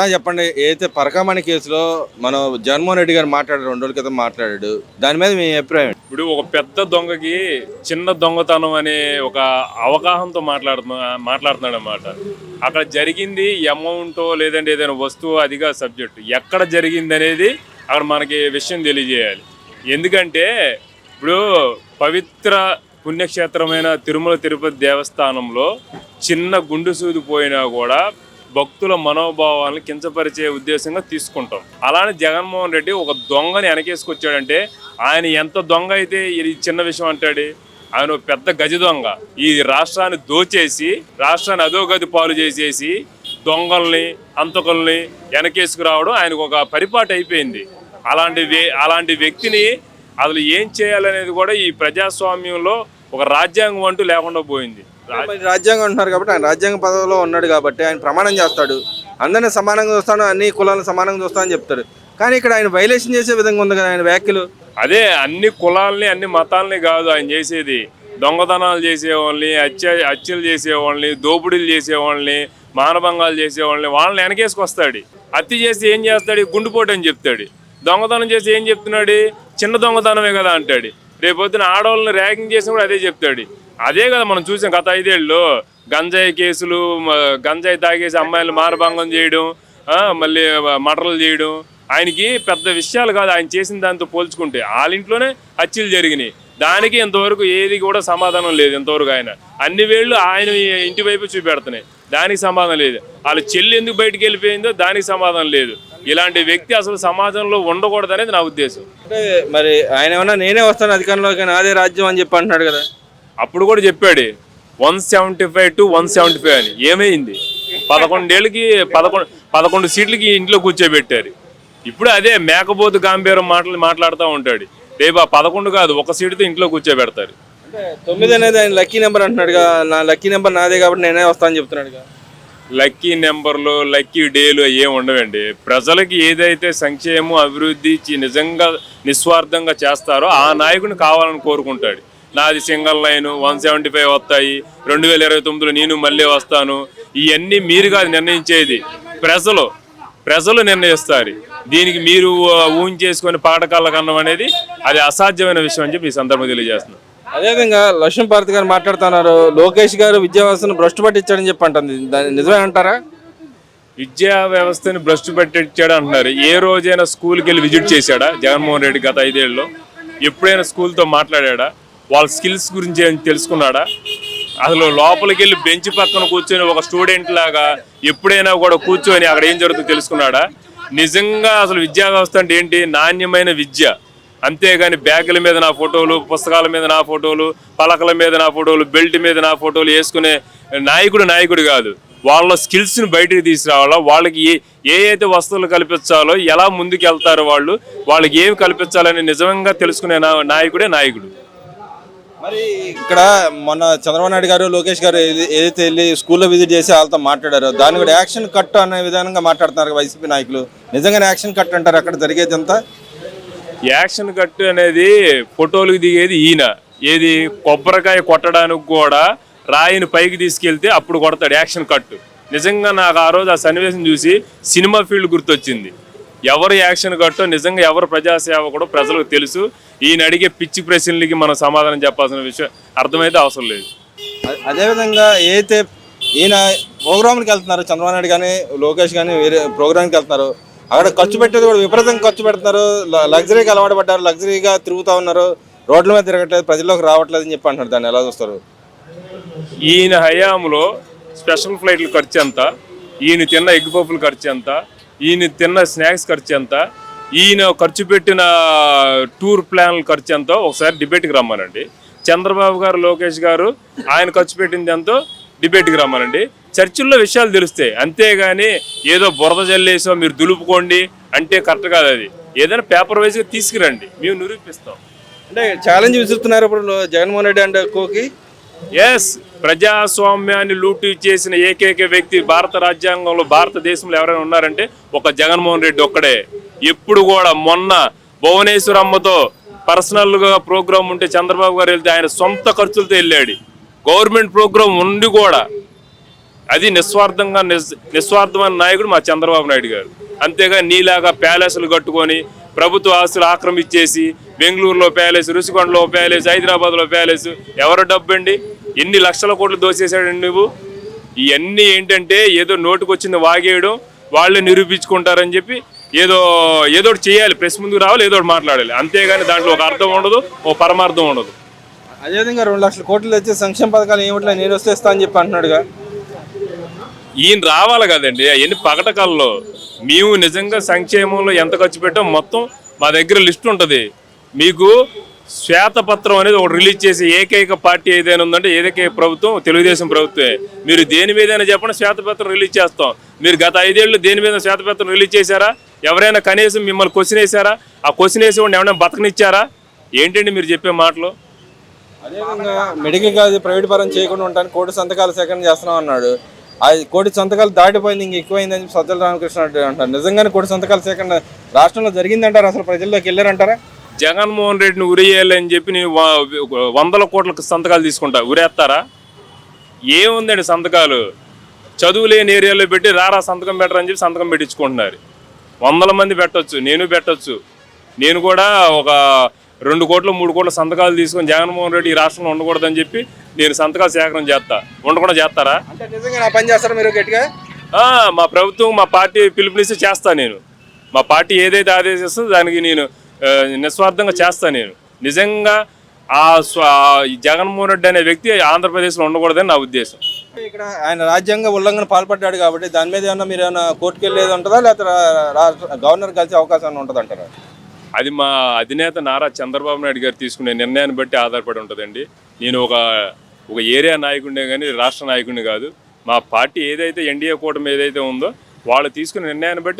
అలా చెప్పండి ఏదైతే పరకామణి కేసులో మనం జగన్మోహన్ రెడ్డి గారు మాట్లాడారు రెండు రోజుల క్రితం మాట్లాడాడు దాని మీద మీ అభిప్రాయం ఇప్పుడు ఒక పెద్ద దొంగకి చిన్న దొంగతనం అనే ఒక అవగాహనతో మాట్లాడుతున్నా మాట్లాడుతున్నాడు అనమాట అక్కడ జరిగింది అమౌంటో లేదంటే ఏదైనా వస్తువు అదిగా సబ్జెక్టు. ఎక్కడ జరిగింది అనేది అక్కడ మనకి విషయం తెలియజేయాలి. ఎందుకంటే ఇప్పుడు పవిత్ర పుణ్యక్షేత్రమైన తిరుమల తిరుపతి దేవస్థానంలో చిన్న గుండు సూది పోయినా కూడా భక్తుల మనోభావాలను కించపరిచే ఉద్దేశంగా తీసుకుంటాం. అలానే జగన్మోహన్ రెడ్డి ఒక దొంగని వెనకేసుకొచ్చాడంటే ఆయన ఎంత దొంగ అయితే ఇది చిన్న విషయం అంటాడు? ఆయన ఒక పెద్ద గజ దొంగ. ఈ రాష్ట్రాన్ని దోచేసి రాష్ట్రాన్ని అధోగతి పాలు చేసేసి దొంగల్ని అంతకుల్ని వెనకేసుకురావడం ఆయనకు ఒక పరిపాటు అయిపోయింది. అలాంటి అలాంటి వ్యక్తిని అసలు ఏం చేయాలనేది కూడా ఈ ప్రజాస్వామ్యంలో ఒక రాజ్యాంగం అంటూ లేకుండా పోయింది. రాజ్యాంగం అంటున్నారు కాబట్టి ఆయన రాజ్యాంగ పదవిలో ఉన్నాడు కాబట్టి ఆయన ప్రమాణం చేస్తాడు. అందరినీ సమానంగా చూస్తాను అన్ని కులాలను సమానంగా చూస్తానని చెప్తాడు. కానీ ఇక్కడ ఆయన వైలేషన్ చేసే విధంగా ఉంది కదా ఆయన వ్యాఖ్యలు? అదే అన్ని కులాల్ని అన్ని మతాలని కాదు ఆయన చేసేది. దొంగతనాలు చేసేవాళ్ళని హత్య హత్యలు చేసేవాళ్ళని దోపిడీలు చేసేవాళ్ళని మానభంగాలు చేసేవాళ్ళని వాళ్ళని వెనకేసుకొస్తాడు. హత్య చేసి ఏం చేస్తాడు? గుండుపోటు అని చెప్తాడు. దొంగతనం చేసి ఏం చెప్తున్నాడు? చిన్న దొంగతనమే కదా అంటాడు. రేపొద్దున ఆడవాళ్ళని ర్యాగింగ్ చేసి కూడా అదే చెప్తాడు. అదే కదా మనం చూసాం గత ఐదేళ్ళు గంజాయి కేసులు గంజాయి తాగేసి అమ్మాయిలు మారభంగం చేయడం మళ్ళీ మటర్లు చేయడం ఆయనకి పెద్ద విషయాలు కాదు. ఆయన చేసిన దాంతో పోల్చుకుంటే వాళ్ళ ఇంట్లోనే హత్యలు జరిగినాయి. దానికి ఇంతవరకు ఏది కూడా సమాధానం లేదు ఇంతవరకు ఆయన. అన్ని వేళ్ళు ఆయన ఇంటి వైపు చూపెడుతున్నాయి. దానికి సమాధానం లేదు. వాళ్ళ చెల్లి ఎందుకు బయటికి వెళ్ళిపోయిందో దానికి సమాధానం లేదు. ఇలాంటి వ్యక్తి అసలు సమాజంలో ఉండకూడదనేది నా ఉద్దేశం. అంటే మరి ఆయన ఏమన్నా నేనే వస్తాను అధికారంలోకి నాదే రాజ్యం అని చెప్పి అంటున్నాడు కదా. అప్పుడు కూడా చెప్పాడు one seventy five to one seventy five అని. ఏమైంది? పదకొండేళ్ళకి పదకొండు పదకొండు సీట్లకి ఇంట్లో కూర్చోబెట్టారు. ఇప్పుడు అదే మేకపోతు గాంభీరం మాటలు మాట్లాడుతూ ఉంటాడు. రేపు ఆ పదకొండు కాదు ఒక సీటుతో ఇంట్లో కూర్చోబెడతారు. తొమ్మిది అనేది ఆయన లక్కీ నెంబర్ అంటున్నాడుగా. నా లక్కీ నెంబర్ నాదే కాబట్టి నేనే వస్తానని చెప్తున్నాడుగా. లక్కీ నెంబర్లు లక్కీ డేలు ఏం ఉండవండి. ప్రజలకి ఏదైతే సంక్షేమం అభివృద్ధి నిజంగా నిస్వార్థంగా చేస్తారో ఆ నాయకుని కావాలని కోరుకుంటాడు. నాది single line one seventy five వస్తాయి. రెండు వేల ఇరవై తొమ్మిదిలో నేను మళ్ళీ వస్తాను. ఇవన్నీ మీరు కాదు నిర్ణయించేది. ప్రజలు ప్రజలు నిర్ణయిస్తారు. దీనికి మీరు ఊహించేసుకొని పాఠకాల కన్నం అనేది అది అసాధ్యమైన విషయం అని చెప్పి ఈ సందర్భంగా తెలియజేస్తున్నాను. అదేవిధంగా లక్ష్మణ్ భారతి గారు మాట్లాడుతున్నారు. లోకేష్ గారు విద్యావ్యవస్థను భ్రష్టు పట్టించాడని చెప్పి అంటుంది. దాన్ని నిజమే అంటారా? విద్యా వ్యవస్థని భ్రష్టు పెట్టించాడు అంటున్నారు. ఏ రోజైనా స్కూల్కి వెళ్ళి విజిట్ చేశాడా? జగన్మోహన్ రెడ్డి గత ఐదేళ్ళలో ఎప్పుడైనా స్కూల్తో మాట్లాడాడా? వాళ్ళ స్కిల్స్ గురించి ఏమైనా తెలుసుకున్నాడా? అసలు లోపలికి వెళ్ళి బెంచ్ పక్కన కూర్చొని ఒక స్టూడెంట్ లాగా ఎప్పుడైనా కూడా కూర్చొని అక్కడ ఏం జరుగుతుందో తెలుసుకున్నాడా? నిజంగా అసలు విద్యా వ్యవస్థ అంటే ఏంటి? నాణ్యమైన విద్య. అంతేగాని బ్యాగుల మీద నా ఫోటోలు పుస్తకాల మీద నా ఫోటోలు పలకల మీద నా ఫోటోలు బెల్ట్ మీద నా ఫోటోలు వేసుకునే నాయకుడు నాయకుడు కాదు. వాళ్ళ స్కిల్స్ని బయటికి తీసుకురావాలో? వాళ్ళకి ఏ ఏ అయితే వస్తువులు కల్పించాలో ఎలా ముందుకు వెళ్తారో వాళ్ళు వాళ్ళకి ఏమి కల్పించాలని నిజంగా తెలుసుకునే నా- నాయకుడే నాయకుడు. మరి ఇక్కడ మొన్న చంద్రబాబు నాయుడు గారు లోకేష్ గారు ఏదైతే వెళ్ళి స్కూల్లో విజిట్ చేసి వాళ్ళతో మాట్లాడారో దాన్ని కూడా యాక్షన్ కట్ అనే విధానంగా మాట్లాడుతున్నారు వైసీపీ నాయకులు. నిజంగానే యాక్షన్ కట్ అంటారు అక్కడ జరిగేది అంతా యాక్షన్ కట్ అనేది ఫోటోలకు దిగేది ఈయన. ఏది కొబ్బరికాయ కొట్టడానికి కూడా రాయిని పైకి తీసుకెళ్తే అప్పుడు కొడతాడు యాక్షన్ కట్. నిజంగా నాకు ఆ రోజు ఆ సన్నివేశం చూసి సినిమా ఫీల్డ్ గుర్తొచ్చింది. ఎవరు యాక్షన్ కట్టో నిజంగా ఎవరు ప్రజాసేవకుడో ప్రజలకు తెలుసు. ఈయన అడిగే పిచ్చి ప్రశ్నలకి మనం సమాధానం చెప్పాల్సిన విషయం అర్థమైతే అవసరం లేదు. అదేవిధంగా ఏదైతే ఈయన ప్రోగ్రామ్కి వెళ్తున్నారు చంద్రబాబు నాయుడు కానీ లోకేష్ కానీ వేరే ప్రోగ్రామ్కి వెళ్తున్నారు అక్కడ ఖర్చు పెట్టేది కూడా విపరీతంగా ఖర్చు పెడుతున్నారు. ల- లగ్జరీకి అలవాటు పడ్డారు లగ్జరీగా తిరుగుతూ ఉన్నారు. రోడ్ల మీద తిరగట్లేదు ప్రజల్లోకి రావట్లేదు అని చెప్పి అంటున్నారు. దాన్ని ఎలా చూస్తారు? ఈయన హయాంలో స్పెషల్ ఫ్లైట్ల ఖర్చు ఎంత? ఈయన తిన్న ఎగ్ పఫ్ల ఖర్చు ఎంత? ఈయన తిన్న స్నాక్స్ ఖర్చు ఎంత? ఈయన ఖర్చు పెట్టిన టూర్ ప్లాన్ల ఖర్చు ఎంతో? ఒకసారి డిబేట్కి రమ్మానండి. చంద్రబాబు గారు లోకేష్ గారు ఆయన ఖర్చు పెట్టింది ఎంతో? డిబేట్కి రమ్మానండి. చర్చిల్లో విషయాలు తెలుస్తాయి. అంతేగాని ఏదో బురద జల్లేసో మీరు దులుపుకోండి అంటే కరెక్ట్ కాదు అది. ఏదైనా పేపర్ వైజ్గా తీసుకురండి. మేము నిరూపిస్తాం. అంటే ఛాలెంజ్ విసురుతున్నారు ఇప్పుడు జగన్మోహన్ రెడ్డి అండ్ కోకి? ఎస్ ప్రజాస్వామ్యాన్ని లూటు చేసిన ఏకైక వ్యక్తి భారత రాజ్యాంగంలో భారతదేశంలో ఎవరైనా ఉన్నారంటే ఒక జగన్మోహన్ రెడ్డి ఒక్కడే. ఎప్పుడు కూడా మొన్న భువనేశ్వరమ్మతో పర్సనల్గా ప్రోగ్రాం ప్రోగ్రామ్ ఉంటే చంద్రబాబు గారు వెళ్తే ఆయన సొంత ఖర్చులతో వెళ్ళాడు. గవర్నమెంట్ ప్రోగ్రాం ఉండి కూడా అది నిస్వార్థంగా నిస్ నిస్వార్థమైన నాయకుడు మా చంద్రబాబు నాయుడు గారు. అంతేగా నీలాగా ప్యాలెస్లు కట్టుకొని ప్రభుత్వ ఆస్తులు ఆక్రమించేసి బెంగళూరులో ప్యాలెస్ రుషికొండలో ప్యాలెస్ హైదరాబాద్లో ప్యాలెస్ ఎవరు డబ్బండి? ఎన్ని లక్షల కోట్లు దోసేసాడండి నువ్వు? ఇవన్నీ ఏంటంటే ఏదో నోటుకొచ్చింది వాగేయడం వాళ్ళే నిరూపించుకుంటారని చెప్పి ఏదో ఏదో చేయాలి ప్రెస్ ముందుకు రావాలి ఏదో మాట్లాడాలి. అంతేగాని దాంట్లో ఒక అర్థం ఉండదు ఓ పరమార్థం ఉండదు. అదేవిధంగా రెండు లక్షల కోట్లు తెచ్చి సంక్షేమ పథకాలు ఏమిట్లా నేను వస్తే ఇస్తా అని చెప్పి అంటున్నాడుగా. ఈయన రావాలి కదండి అవన్నీ పగటకల్లో మేము నిజంగా సంక్షేమంలో ఎంత ఖర్చు పెట్టాం మొత్తం మా దగ్గర లిస్ట్ ఉంటుంది. మీకు శ్వేతపత్రం అనేది ఒకటి రిలీజ్ చేసి ఏకైక పార్టీ ఏదైనా ఉందంటే ఏదైతే ప్రభుత్వం తెలుగుదేశం ప్రభుత్వమే. మీరు దేని మీదైనా చెప్పండి శ్వేతపత్రం రిలీజ్ చేస్తాం. మీరు గత ఐదేళ్ళు దేని మీద శ్వేతపత్రం రిలీజ్ చేశారా? ఎవరైనా కనీసం మిమ్మల్ని క్వశ్చన్ వేశారా? ఆ క్వశ్చన్ వేసి వాడిని ఎవరైనా బతకనిచ్చారా? ఏంటండి మీరు చెప్పే మాటలు? అదేవిధంగా మెడికల్ కాలేజ్ ప్రైవేట్ పరం చేయకుండా ఉంటాను కోటి సంతకాలు సేకరణ చేస్తున్నాం అన్నాడు. అది కోటి సంతకాలు దాటిపోయింది ఇంక ఎక్కువైందని సజ్జల రామకృష్ణ అంటారు. నిజంగానే కోటి సంతకాల సేకరణ రాష్ట్రంలో జరిగిందంటారు? అసలు ప్రజల్లోకి వెళ్ళారంటారా? జగన్మోహన్ రెడ్డిని ఉరేయాలని చెప్పి నేను వందల కోట్లకు సంతకాలు తీసుకుంటా. ఉరేస్తారా? ఏముందండి సంతకాలు? చదువు లేని ఏరియాలో పెట్టి రారా సంతకం పెట్టరని చెప్పి సంతకం పెట్టించుకుంటున్నారు. వందల మంది పెట్టొచ్చు నేను పెట్టొచ్చు. నేను కూడా ఒక రెండు కోట్లు మూడు కోట్ల సంతకాలు తీసుకొని జగన్మోహన్ రెడ్డి ఈ రాష్ట్రంలో ఉండకూడదని చెప్పి నేను సంతకాలు సేకరణ చేస్తా. ఉండకుండా చేస్తారా? పని చేస్తారా మీరు గట్టిగా? మా ప్రభుత్వం మా పార్టీ పిలుపునిస్తే చేస్తా నేను. మా పార్టీ ఏదైతే ఆదేశిస్తుందో దానికి నేను నిస్వార్థంగా చేస్తా నేను. నిజంగా ఆ జగన్మోహన్ రెడ్డి అనే వ్యక్తి ఆంధ్రప్రదేశ్లో ఉండకూడదని నా ఉద్దేశం. ఇక్కడ ఆయన రాజ్యాంగ ఉల్లంఘన పాల్పడ్డాడు కాబట్టి దాని మీద ఏమన్నా మీరు ఏమన్నా కోర్టుకు వెళ్ళేది ఉంటుందా? లేకపోతే గవర్నర్ కలిసే అవకాశం ఉంటుంది అంటారా? అది మా అధినేత నారా చంద్రబాబు నాయుడు గారు తీసుకునే నిర్ణయాన్ని బట్టి ఆధారపడి ఉంటుందండి. నేను ఒక ఒక ఏరియా నాయకుడినే కానీ రాష్ట్ర నాయకుడిని కాదు. మా పార్టీ ఏదైతే ఎన్డీఏ కూటమి ఏదైతే ఉందో వాళ్ళు తీసుకునే నిర్ణయాన్ని బట్టి